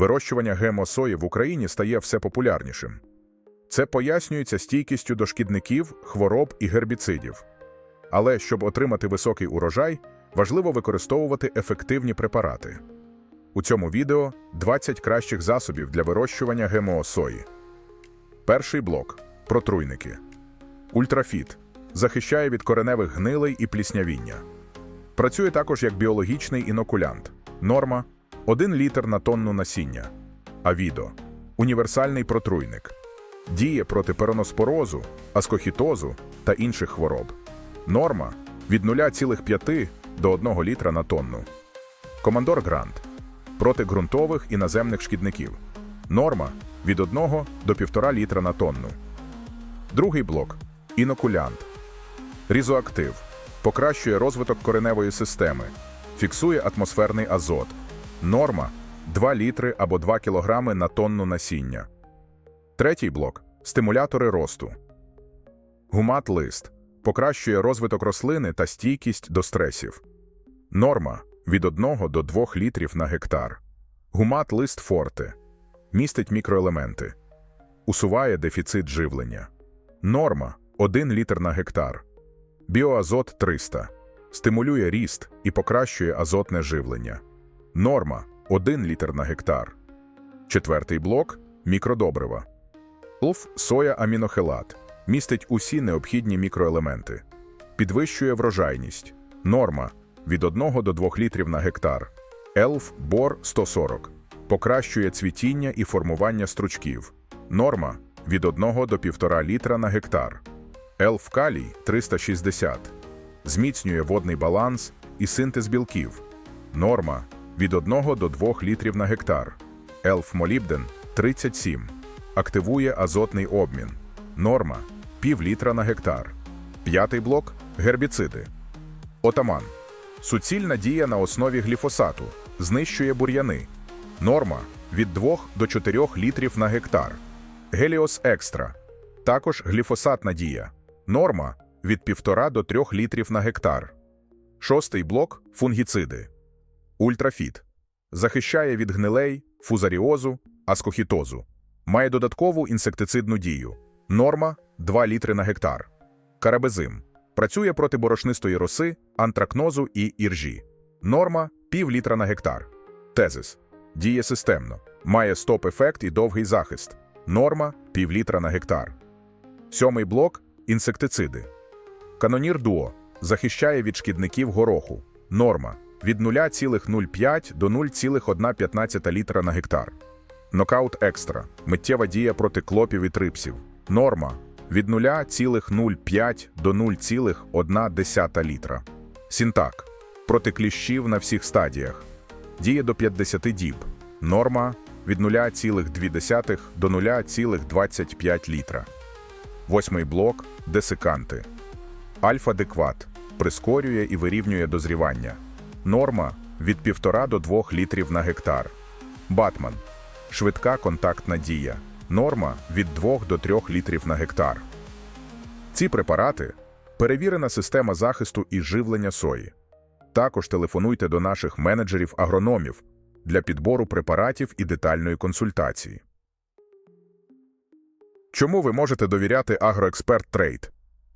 вирощування ГМО-сої в Україні стає все популярнішим. Це пояснюється стійкістю до шкідників, хвороб і гербіцидів. Але щоб отримати високий урожай, важливо використовувати ефективні препарати. У цьому відео 20 кращих засобів для вирощування ГМО сої. Перший блок протруйники. Ультрафіт захищає від кореневих гнилей і пліснявіння. Працює також як біологічний інокулянт. Норма 1 літр на тонну насіння. Авідо універсальний протруйник. Діє проти пероноспорозу, аскохітозу та інших хвороб. Норма від 0,5 до 1 літра на тонну. Командор Грант проти ґрунтових і наземних шкідників. Норма від 1 до 1,5 літра на тонну. Другий блок інокулянт. Різоактив покращує розвиток кореневої системи, фіксує атмосферний азот. Норма 2 літри або 2 кілограми на тонну насіння. Третій блок стимулятори росту. Гумат-лист покращує розвиток рослини та стійкість до стресів. Норма від 1 до 2 літрів на гектар. Гумат-лист форте містить мікроелементи, усуває дефіцит живлення. Норма 1 літр на гектар. Біоазот 300 стимулює ріст і покращує азотне живлення. Норма 1 літр на гектар. Четвертий блок мікродобрива. Лф соя амінохелат містить усі необхідні мікроелементи, підвищує врожайність. Норма від 1 до 2 літрів на гектар. Елф бор 140 покращує цвітіння і формування стручків. Норма від 1 до 1,5 літра на гектар. Елф калій 360 зміцнює водний баланс і синтез білків. Норма від 1 до 2 літрів на гектар. Елф молібден 37 активує азотний обмін. Норма пів літра на гектар. П'ятий блок гербіциди. Отаман. Суцільна дія на основі гліфосату. Знищує бур'яни. Норма від 2 до 4 літрів на гектар. Геліос екстра. Також гліфосатна дія. Норма від 1,5 до 3 літрів на гектар. Шостий блок фунгіциди. Ультрафіт. Захищає від гнилей, фузаріозу, аскохітозу. Має додаткову інсектицидну дію. Норма 2 літри на гектар. Карабезим. Працює проти борошнистої роси, антракнозу і іржі. Норма пів літра на гектар. Тезис. Діє системно. Має стоп-ефект і довгий захист. Норма пів літра на гектар. Сьомий блок інсектициди. Канонір Дуо захищає від шкідників гороху. Норма від 0,05 до 0,115 літра на гектар. Нокаут екстра миттєва дія проти клопів і трипсів. Норма від 0,05 до 0,1 літра. Сінтак проти кліщів на всіх стадіях. Діє до 50 діб. Норма від 0,2 до 0,25 літра. Восьмий блок десиканти. Альфа-декват прискорює і вирівнює дозрівання. Норма від 1,5 до 2 літрів на гектар. Батман швидка контактна дія. Норма від 2 до 3 літрів на гектар. Ці препарати перевірена система захисту і живлення сої. Також телефонуйте до наших менеджерів-агрономів для підбору препаратів і детальної консультації. Чому ви можете довіряти Агроексперт Трейд?